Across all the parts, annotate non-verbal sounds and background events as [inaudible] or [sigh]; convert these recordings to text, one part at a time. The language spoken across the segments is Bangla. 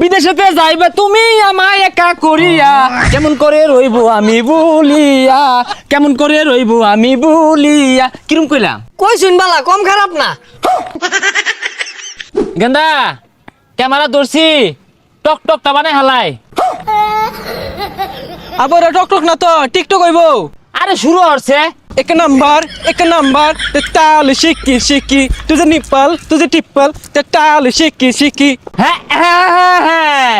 বিদেশেতে যাইবে তুমি আমায় একা করিয়া। কেমন করে রইবো আমি বলিয়া। কেমন করে রইবো আমি বলিয়া। কিরম কইলাম কই শুন বালা কম খারাপ না। গেন্দা ক্যামেরা ধরছি। টক টক টকটা বানাই হালাই। [laughs] আবার টক টক না তো টিকটক হইব। আরে শুরু হচ্ছে। एक नंबर एक नंबर ते टाल शिकी शिकी तुझे निप्पल तुझे टिप्पल ते टाल शिकी शिकी হ্যাঁ হ্যাঁ হ্যাঁ হ্যাঁ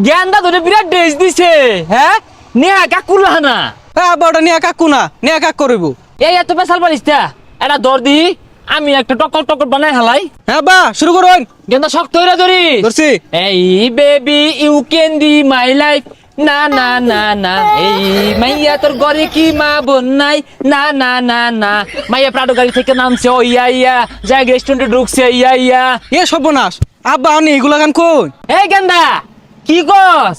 গেন্দা ধরে বিরাট ড্রেস দিছে হ্যাঁ নেহা কাকুলা না হ্যাঁ বড় নেহা কাকু না নেহা কাক করব এই এত পেশাল পারিস তা এটা দর দি আমি একটা টকর টকর বানাই হালাই হ্যাঁ বা শুরু করুন গেন্দা শক্ত হইরা ধরি ধরছি এই baby you can D my life না না না না। এই মাইয়া তোর ঘরে কি মা বোন নাই? না না না না। মাইয়া প্রাডো গাড়ি থেকে নামছে ও ইয়া ইয়া। যাই রেস্টুরেন্টে ঢুকছে ইয়া ইয়া। এ সর্বনাশ। আব্বা আমি এগুলা গান কোন এই গেন্দা কি কস?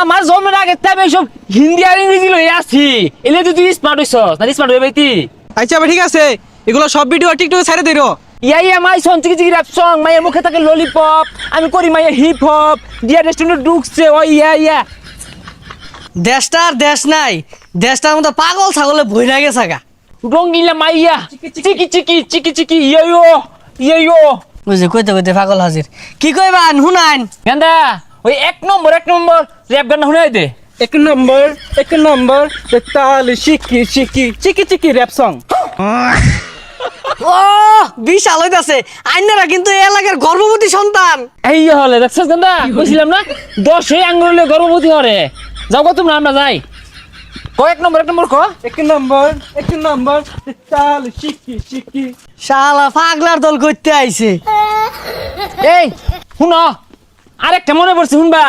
আমার জন্মের আগে তাই সব হিন্দি আর ইংরেজি লই আছি। এলে তো তুই স্মার্ট হইছস না স্মার্ট হয়ে বাইতি আচ্ছা ঠিক আছে। এগুলো সব ভিডিও টিকটকে ছেড়ে দিরো। ইয়া ইয়া মাই সন চিকি চিকি র‍্যাপ সং মায়ের মুখে থাকে ললিপপ আমি করি মায়ের হিপ হপ দিয়া রেস্টুরেন্টে ঢুকছে ও ইয়া ইয়া। দেশটা আর দেশ নাই। দেশটার মতো পাগল ছাগলে ভইরা গেছে গা রঙ্গিলা মাইয়া। চিকি চিকি চিকি চিকি ইয়ো ইয়ো বুঝে কইতে কইতে পাগল হাজির। কি কইবান হুনাইন গেন্দা ওই এক নম্বর এক নম্বর র‍্যাপ গান শুনাই দে। এক নম্বর এক নম্বর তাল শিকি শিকি চিকি চিকি র‍্যাপ সং। ও বিশাল হইতাছে। আইনারা কিন্তু এই এলাকার গর্ভবতী সন্তান। এই হলে দেখছস গেন্দা কইছিলাম না? দশে আঙ্গুলে গর্ভবতী হরে। যাও গো তোমরা আমরা যাই। ক এক নম্বর এক নম্বর ক। এক নম্বর এক নম্বর। তাল শিকি শিকি শালা পাগলার দল করতে আইছে। এই শুন আরেকটা মনে পড়ছে শুনবা?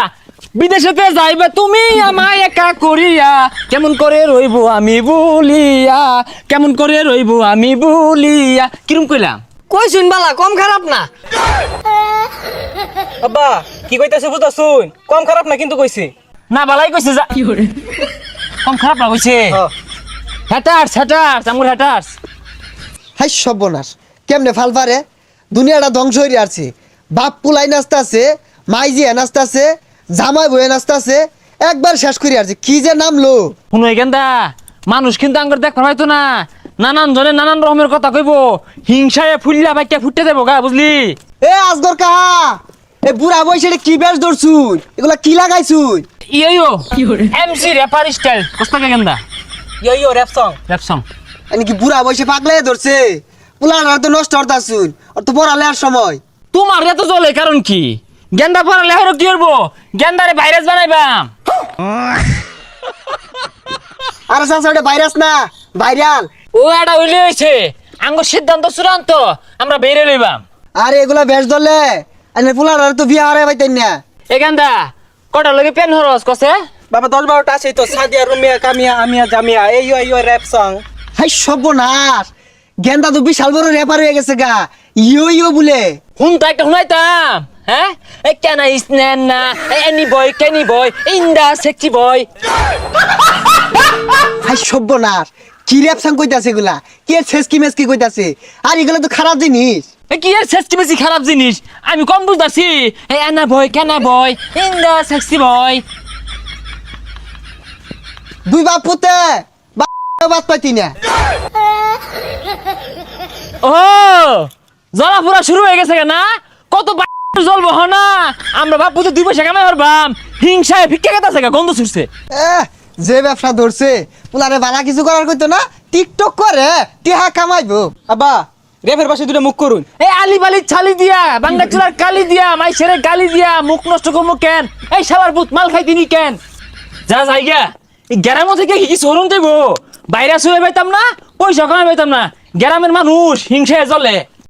বিদেশেতে যাইবা তুমি আমায় একা করিয়া কেমন করে রইব আমি বলিয়া কেমন করে রইব আমি বলিয়া। কিরম কইলাম? কই শুন বালা কম খারাপ না? [laughs] আব্বা কি কইতাছে বুঝা শুন কম খারাপ না কিন্তু কইছে। না বালাই কইছে যা। কি করে কম খারাপ না কইছে? হ্যাটার্স হ্যাটার্স আমুর হ্যাটার্স হাই সর্বনাশ কেমনে ফাল পারে? দুনিয়াটা ধ্বংস হয়ে আছে বাপ পুলাই নাচতাছে মাই জিয়া নাচতাছে জামাই বয়ে নাচতাছে একবার শেষ করে আছে কি যে নাম নামলো শুনো গেন্দা মানুষ কিন্তু আঙ্গর দেখ পাইতো না। নানান জনে নানান রকমের কথা কইব। হিংসায় ফুললা বাইকা ফুটতে দেবো গা বুঝলি? এ আজগর কাহা? এ বুড়া বয়সে কি বেশ ধরছুন এগুলা কি লাগাইছুন ইয়ো এমসি র্যাপার স্টাইল কস্তা গেন্দা? Yo rap song rap song এনে কি বুড়া বয়সে পাগলে ধরছে? পুলার তো নষ্ট হতাছুন আর তো পড়ালে আর সময়। তোমার এত চলে কারণ কি? গেন্দা পড়ালে হলো কি করব? গেন্দারে ভাইরাস বানাইবাম। আর চাচা ওটা ভাইরাস না ভাইরাল ও এটা হইলে হয়েছে আঙ্গ সিদ্ধান্ত চূড়ান্ত আমরা বেরে লইবাম। আর এগুলা বেশ ধরলে এনে পুলার তো বিয়া হারাই পাইতেন না। এ কটার লগে পেন হরস কসে বাবা দশ বারোটা আছে তো সাদিয়া রুমিয়া কামিয়া আমিয়া জামিয়া এই এই র্যাপ সং হাই সর্বনাশ! গেন্দা তো বিশাল বড় রেপার হয়ে গেছে গা। ইয়ো ইয়ো বলে। হুন তো একটা শুনাইতাম হ্যাঁ? এ কেন ইসনেন না? এনি বয় কেনি বয় ইন্দা সেক্সি বয় হাই সর্বনাশ! কি রেপ সাং কইতাছে এগুলা? কি শেষ কি মেস কি কইতাছে? আর এগুলা তো খারাপ জিনিস। কি এর সেক্সি বেশি খারাপ জিনিস? আমি কম বুঝতাছি। এ এনা বয় কেনা বয় ইন্দা সেক্সি বয় দুই বাপ পুতে বাদ পাইতি না। ও জলা পুরা শুরু হয়ে গেছে না কত জলবো হ না আমরা বাপু তো দুই পয়সা কামাই পারবাম হিংসায় ভিক্ষা কেতাছে গা গন্ধ ছুটছে। যে ব্যবসা ধরছে পুলারে বালা কিছু করার কইতো না টিকটক করে টিহা কামাইবো। আব্বা র্যাপের পাশে দুটো মুখ করুন। এই আলি বালি ছালি দিয়া বাংলা চুলার কালি দিয়া মাইসেরে গালি দিয়া, মুখ নষ্ট করব কেন? এই সবার বুত মাল খাই তিনি কেন? যা যাই গা এই গ্রাম থেকে কি সরুন দেবো। বাইরে শুয়ে পাইতাম না, পয়সা কমে পাইতাম না। গ্রামের মানুষ হিংসায় জ্বলে।